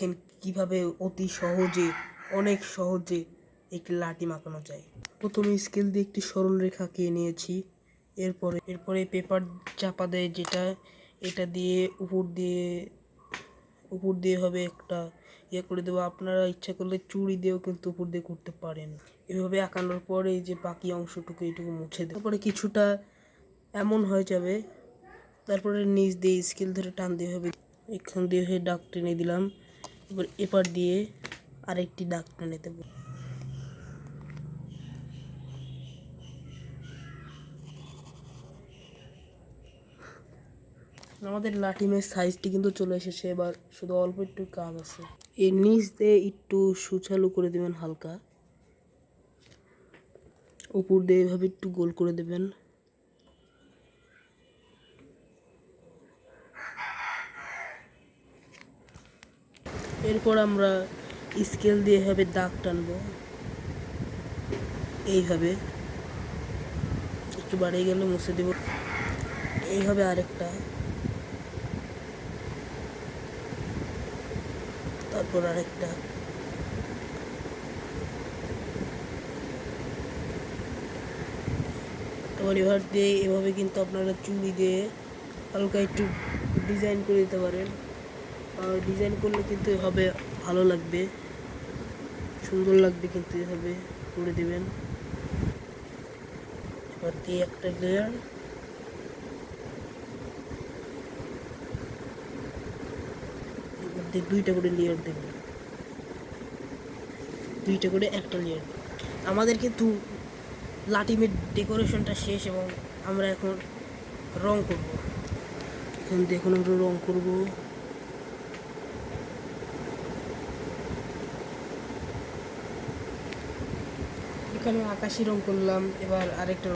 দেখেন কীভাবে অতি সহজে, অনেক সহজে একটি লাঠি মাখানো যায়। প্রথমে স্কেল দিয়ে একটি সরল রেখা এঁকে নিয়েছি। এরপরে এরপরে পেপার চাপা দেয় যেটা, এটা দিয়ে উপর দিয়ে উপর দিয়ে হবে একটা ইয়ে করে দেবো। আপনারা ইচ্ছা করলে চুড়ি দিয়েও কিন্তু উপর দিয়ে করতে পারেন। এভাবে আঁকানোর পরে যে বাকি অংশটুকু এইটুকু মুছে দেবো। তারপরে কিছুটা এমন হয়ে যাবে। তারপরে নিচ দিয়ে স্কেল ধরে টান দিয়ে হবে। এখান দিয়ে হয়ে ডাক টেনে দিলাম। এবার এপার দিয়ে আরেকটি দাগ টেনে দেবো আমাদের লাঠিমের সাইজটি কিন্তু চলে এসেছে, এবার শুধু অল্প একটু কাজ আছে। এর নিচ দিয়ে একটু সুচালু করে দেবেন হালকা। উপর দিয়ে এভাবে একটু গোল করে দেবেন। এরপর আমরা স্কেল দিয়ে এভাবে দাগ টানবো। এইভাবে একটু বাড়িয়ে গেলে মুছে দেব। এইভাবে আরেকটা। তারপর আরেকটা। এবার দিয়ে এভাবে কিন্তু আপনারা চুড়ি দিয়ে হালকা একটু ডিজাইন করে দিতে পারেন। ডিজাইন করলে কিন্তু এভাবে ভালো লাগবে। সুন্দর লাগবে কিন্তু এভাবে করে দেবেন। এবার দিয়ে একটা লেয়ার দুইটা করে লেয়ার দেবেন দুইটা করে একটা লেয়ার আমাদের কিন্তু লাটিমের ডেকোরেশনটা শেষ এবং আমরা এখন রং করব। এখান দিয়ে এখন আমরা রং করব। এখানে আকাশি রং করলাম, এবার আরেকটা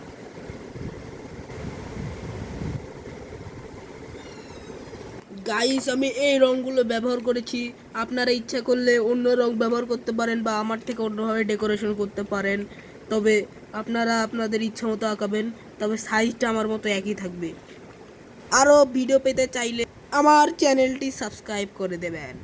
গাইস আমি এই রংগুলো ব্যবহার করেছি। আপনারা ইচ্ছা করলে অন্য রং ব্যবহার করতে পারেন বা আমার থেকে অন্যভাবে ডেকোরেশন করতে পারেন। তবে আপনারা আপনাদের ইচ্ছা মতো আঁকাবেন, তবে সাইজটা আমার মতো একই থাকবে। আরও ভিডিও পেতে চাইলে আমার চ্যানেলটি সাবস্ক্রাইব করে দেবেন।